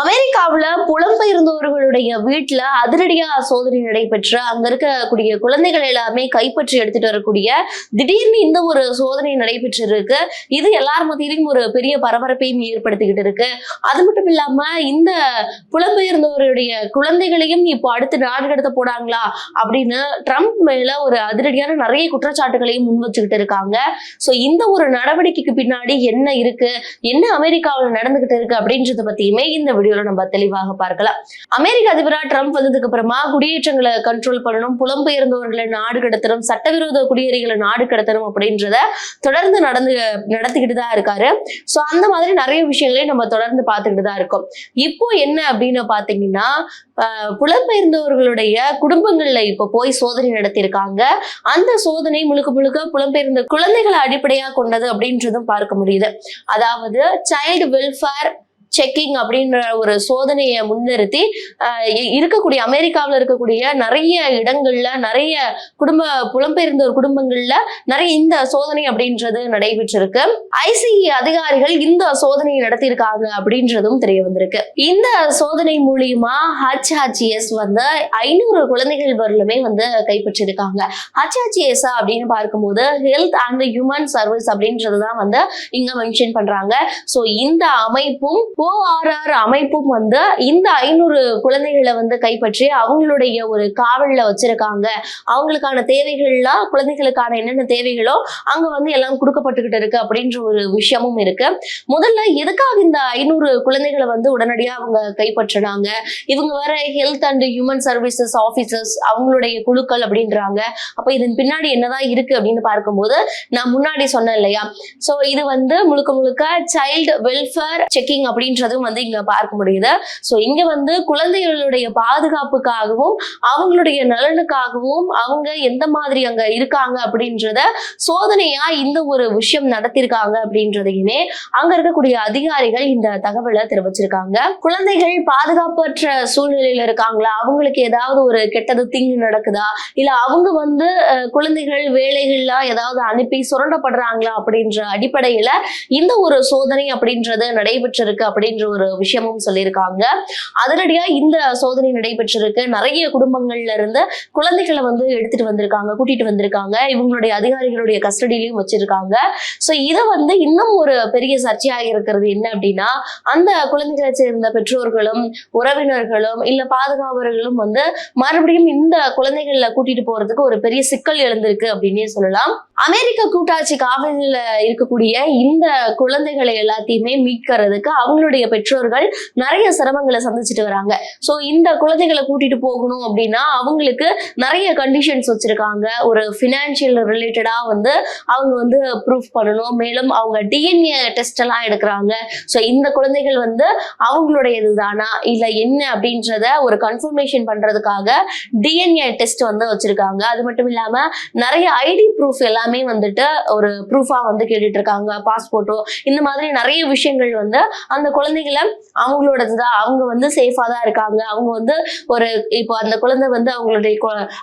அமெரிக்காவில் புலம்பெயர்ந்தவர்களுடைய வீட்டில் அதிரடியாக சோதனை நடைபெற்று அங்க இருக்கக்கூடிய குழந்தைகள் எல்லாமே கைப்பற்றி எடுத்துட்டு வரக்கூடிய திடீர்னு இந்த ஒரு சோதனை நடைபெற்று இருக்கு இது எல்லார் மத்தியிலும் ஒரு பெரிய பரபரப்பையும் ஏற்படுத்திக்கிட்டு இருக்கு. அது மட்டும் இல்லாம இந்த புலம்பெயர்ந்தவருடைய குழந்தைகளையும் இப்போ அடுத்து நாடு கடத்த போடாங்களா அப்படின்னு ட்ரம்ப் மேல ஒரு அதிரடியான நிறைய குற்றச்சாட்டுகளையும் முன் வச்சுக்கிட்டு இருக்காங்க. ஸோ இந்த ஒரு நடவடிக்கைக்கு பின்னாடி என்ன இருக்கு? என்ன அமெரிக்காவில் நடந்துகிட்டு இருக்கு அப்படின்றத பத்தியுமே இந்த வீடியோல நம்ம தெளிவாக பார்க்கலாம். அமெரிக்க அதிபரா ட்ரம்ப் வந்ததுக்கு அப்புறமா குடியேற்றங்களை கண்ட்ரோல் பண்ணணும் புலம்பெயர்ந்தவர்களை நாடு கடத்தணும் சட்டவிரோத குடியேறிகளை நாடு கடத்தணும் அப்படின்றத தொடர்ந்து நடந்து நடத்திக்கிட்டு தான் இருக்காரு. சோ அந்த மாதிரி நிறைய விஷயங்களையும் நம்ம தொடர்ந்து பார்த்துக்கிட்டு தான் இருக்கோம். இப்போ என்ன அப்படின்னு பார்த்தீங்கன்னா புலம்பெயர்ந்தவர்களுடைய குடும்பங்கள்ல இப்போ போய் சோதனை நடத்தியிருக்காங்க. அந்த சோதனை முழுக்க முழுக்க புலம்பெயர்ந்த குழந்தைகளை அடிப்படையாக கொண்டது அப்படின்றதும் பார்க்க முடியுது. அதாவது சைல்டு வெல்ஃபேர் செக்கிங் அப்படின்ற ஒரு சோதனையை முன்னிறுத்தி இருக்கக்கூடிய அமெரிக்காவில் இருக்கக்கூடிய நிறைய இடங்கள்ல நிறைய குடும்ப புலம்பெயர்ந்தோர் குடும்பங்கள்ல நிறைய இந்த சோதனை அப்படின்றது நடைபெற்றிருக்கு. ஐசிஇ அதிகாரிகள் இந்த சோதனையை நடத்தியிருக்காங்க அப்படின்றதும் தெரிய வந்திருக்கு. இந்த சோதனை மூலியமா ஹச்ஹச்எஸ் வந்து ஐநூறு குழந்தைகள் வரலுமே வந்து கைப்பற்றிருக்காங்க ஹச்ஹச்எஸ் அப்படின்னு பார்க்கும்போது ஹெல்த் அண்ட் ஹியூமன் சர்வீஸ் அப்படின்றது தான் வந்து இங்க மென்ஷன் பண்றாங்க. ஸோ இந்த அமைப்பும் ஓஆர்ஆர் அமைப்பும் வந்து இந்த ஐநூறு குழந்தைகளை வந்து கைப்பற்றி அவங்களுடைய ஒரு காவலில் வச்சிருக்காங்க. அவங்களுக்கான தேவைகள்லாம் குழந்தைகளுக்கான என்னென்ன தேவைகளோ அங்க வந்து எல்லாம் கொடுக்கப்பட்டுக்கிட்டு இருக்கு அப்படின்ற ஒரு விஷயமும் இருக்கு. முதல்ல எதுக்காக இந்த ஐநூறு குழந்தைகளை வந்து உடனடியாக அவங்க கைப்பற்றினாங்க? இவங்க வர health and human services officers அவங்களுடைய குழுக்கள் அப்படின்றாங்க. அப்ப இதன் பின்னாடி என்னதான் இருக்கு அப்படின்னு பார்க்கும்போது நான் முன்னாடி சொன்னேன் இல்லையா? ஸோ இது வந்து முழுக்க முழுக்க சைல்டு வெல்ஃபேர் செக்கிங் அப்படின்றதும் வந்து இங்க பார்க்க முடியுது. ஸோ இங்க வந்து குழந்தைகளுடைய பாதுகாப்புக்காகவும் அவங்களுடைய நலனுக்காகவும் அவங்க எந்த மாதிரி அங்க இருக்காங்க அப்படின்றத சோதனையா இந்த ஒரு விஷயம் நடத்திருக்காங்க அப்படின்றதையுமே அங்க இருக்கக்கூடிய அதிகாரிகள் இந்த தகவலை தெரிவிச்சிருக்காங்க. குழந்தைகள் பாதுகாப்பற்ற சூழ்நிலையில இருக்காங்களா? அவங்களுக்கு ஏதாவது ஒரு கெட்டது தீங்கு நடக்குதா? இல்ல அவங்க வந்து குழந்தைகள் வேலைகள்லாம் ஏதாவது அனுப்பி சுரண்டப்படுறாங்களா அப்படின்ற அடிப்படையில இந்த ஒரு சோதனை அப்படின்றது நடைபெற்றிருக்கு அப்படின்ற ஒரு விஷயமும் சொல்லியிருக்காங்க. அதனடியா இந்த சோதனை நடைபெற்றிருக்கு. நிறைய குடும்பங்கள்ல இருந்து குழந்தைகளை வந்து எடுத்துட்டு வந்திருக்காங்க கூட்டிட்டு வந்திருக்காங்க. இவங்களுடைய அதிகாரிகளுடைய கஸ்டடியிலையும் வச்சிருக்காங்க. சோ இதை வந்து இன்னும் ஒரு பெரிய சர்ச்சையாக இருக்கிறது என்ன அப்படின்னா அந்த குழந்தைகளை சேர்ந்த பெற்றோர்களும் உறவினர்களும் இல்ல பாதுகாவலர்களும் வந்து மறுபடியும் இந்த குழந்தைகளை கூட்டிட்டு போறதுக்கு ஒரு பெரிய சிக்கல் எழுந்திருக்கு அப்படின்னே சொல்லலாம். அமெரிக்க கூட்டாட்சி காவலில் இருக்கக்கூடிய இந்த குழந்தைகளை எல்லாத்தையுமே மீட்கிறதுக்கு அவங்களுடைய பெற்றோர்கள் நிறைய சிரமங்களை சந்திச்சுட்டு வராங்க. ஸோ இந்த குழந்தைகளை கூட்டிட்டு போகணும் அப்படின்னா அவங்களுக்கு நிறைய கண்டிஷன்ஸ் வச்சிருக்காங்க. ஒரு ஃபினான்ஷியல் ரிலேட்டடா வந்து அவங்க வந்து ப்ரூஃப் பண்ணணும். மேலும் அவங்க டிஎன்ஏ டெஸ்ட் எல்லாம் எடுக்கிறாங்க. ஸோ இந்த குழந்தைகள் வந்து அவங்களுடைய இதுதானா இல்ல என்ன அப்படின்றத ஒரு கன்ஃபர்மேஷன் பண்றதுக்காக டிஎன்ஏ டெஸ்ட் வந்து வச்சிருக்காங்க. அது மட்டும் இல்லாம நிறைய ஐடி ப்ரூஃப் எல்லாமே வந்துட்டு ஒரு ப்ரூஃபா வந்து கேட்டுட்டு இருக்காங்க. பாஸ்போர்ட்டோ இந்த மாதிரி நிறைய விஷயங்கள் வந்து அந்த குழந்தைகளை அவங்களோடது தான் அவங்க வந்து சேஃபா தான் இருக்காங்க. அவங்க வந்து ஒரு இப்போ அந்த குழந்தை வந்து அவங்களுடைய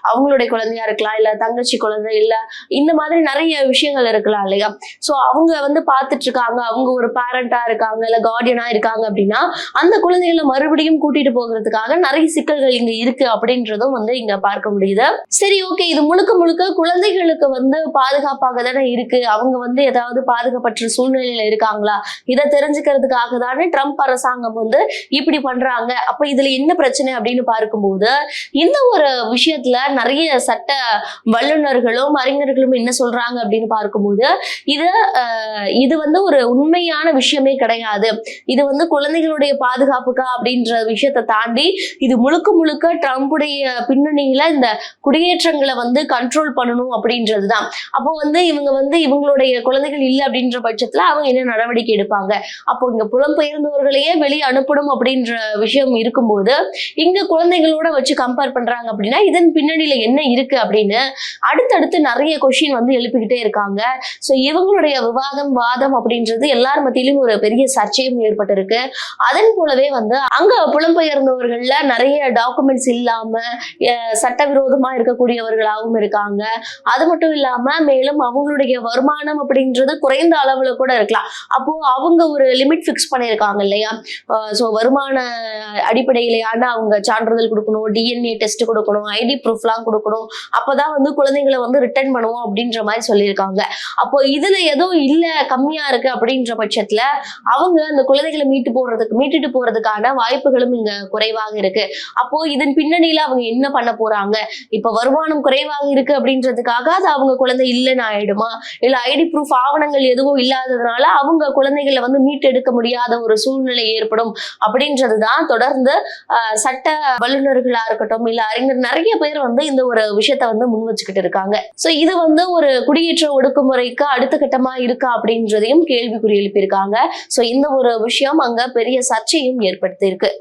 அவங்களுடைய குழந்தையா இருக்கலாம் இல்ல தங்கச்சி குழந்தை இல்ல இந்த மாதிரி நிறைய விஷயங்கள் இருக்கலாம் இல்லையா? சோ அவங்க வந்து பார்த்துட்டு இருக்காங்க அவங்க ஒரு பேரண்டா இருக்காங்க இல்ல கார்டியனா இருக்காங்க அப்படின்னா அந்த குழந்தைகளை மறுபடியும் கூட்டிட்டு போகிறதுக்காக நிறைய சிக்கல்கள் இங்க இருக்கு அப்படின்றதும் வந்து இங்க பார்க்க முடியுது. சரி ஓகே இது முழுக்க முழுக்க குழந்தைகளுக்கு வந்து பாதுகாப்பாக தானே இருக்கு? அவங்க வந்து ஏதாவது பாதுகாப்பற்ற சூழ்நிலையில இருக்காங்களா? இதை தெரிஞ்சுக்கிறதுக்காக தானே ட்ரம்ப் அரசாங்கம் வந்து இப்படி பண்றாங்க. அப்ப இதுல என்ன பிரச்சனை அப்படின்னு பார்க்கும்போது இந்த ஒரு விஷயத்துல நிறைய சட்ட வல்லுநர்களும் அறிஞர்களும் என்ன சொல்றாங்க அப்படின்னு பார்க்கும்போது இது இது வந்து ஒரு உண்மையான விஷயமே கிடையாது. இது வந்து குழந்தைகளுடைய பாதுகாப்புக்கா அப்படின்ற விஷயத்தை தாண்டி இது முழுக்க முழுக்க ட்ரம்புடைய பின்னணியில இந்த குடியேற்றங்களை வந்து கண்ட்ரோல் பண்ணணும் அப்படின்றது தான் அப்போ வந்து இவங்க வந்து இவங்களுடைய குழந்தைகள் இல்லை அப்படின்ற பட்சத்துல அவங்க என்ன நடவடிக்கை எடுப்பாங்க? அப்போ இங்க இருந்தவர்களையே வெளியே அனுப்பணும் அப்படின்ற விஷயம் இருக்கும்போது இங்க குழந்தைகளோட வச்சு கம்பேர் பண்றாங்க அப்படின்னா இதன் பின்னணியில என்ன இருக்கு அப்படின்னு அடுத்தடுத்து நிறைய கொஷின் வந்து எழுப்பிக்கிட்டே இருக்காங்க. ஸோ இவங்களுடைய விவாதம் வாதம் அப்படின்றது எல்லார் மத்தியிலும் ஒரு பெரிய சர்ச்சையும் ஏற்பட்டிருக்கு. அதன் போலவே வந்து அங்க புலம்பெயர்ந்தவர்கள்ல நிறைய டாக்குமெண்ட்ஸ் இல்லாம சட்டவிரோதமா இருக்கக்கூடியவர்களாகவும் இருக்காங்க. அது மட்டும் இல்லாம மேலும் அவங்களுடைய வருமானம் அப்படின்றது குறைந்த அளவுல கூட இருக்கலாம். அப்போ அவங்க ஒரு லிமிட் ஃபிக்ஸ் பண்ணியிருக்காங்க இருக்காங்க இல்லையா? ஸோ வருமான அடிப்படையிலேயான அவங்க சான்றிதழ் கொடுக்கணும் டிஎன்ஏ டெஸ்ட் கொடுக்கணும் ஐடி ப்ரூஃப்லாம் கொடுக்கணும். அப்போதான் வந்து குழந்தைங்களை வந்து ரிட்டர்ன் பண்ணுவோம் அப்படின்ற மாதிரி சொல்லியிருக்காங்க. அப்போ இதுல ஏதோ இல்ல கம்மியா இருக்கு அப்படின்ற பட்சத்துல அவங்க அந்த குழந்தைகளை மீட்டு போடுறதுக்கு மீட்டுட்டு போறதுக்கான வாய்ப்புகளும் இங்க குறைவாக இருக்கு. அப்போ இதன் பின்னணியில அவங்க என்ன பண்ண போறாங்க? இப்ப வருமானம் குறைவாக இருக்கு அப்படின்றதுக்காக அது அவங்க குழந்தை இல்லைன்னு ஆயிடுமா? இல்ல ஐடி ப்ரூஃப் ஆவணங்கள் எதுவும் இல்லாததுனால அவங்க குழந்தைகளை வந்து மீட்டெடுக்க முடியாத ஒரு ஒரு சூழ்நிலை ஏற்படும் அப்படின்றதுதான் தொடர்ந்து ஆஹ், சட்ட வல்லுநர்களா இருக்கட்டும் இல்ல அறிஞர் நிறைய பேர் வந்து இந்த ஒரு விஷயத்த வந்து முன் வச்சுக்கிட்டு இருக்காங்க. சோ இது வந்து ஒரு குடியேற்ற ஒடுக்குமுறைக்கு அடுத்த கட்டமா இருக்கா அப்படின்றதையும் கேள்விக்குறி எழுப்பியிருக்காங்க. சோ இந்த ஒரு விஷயம் அங்க பெரிய சர்ச்சையும் ஏற்படுத்தி இருக்கு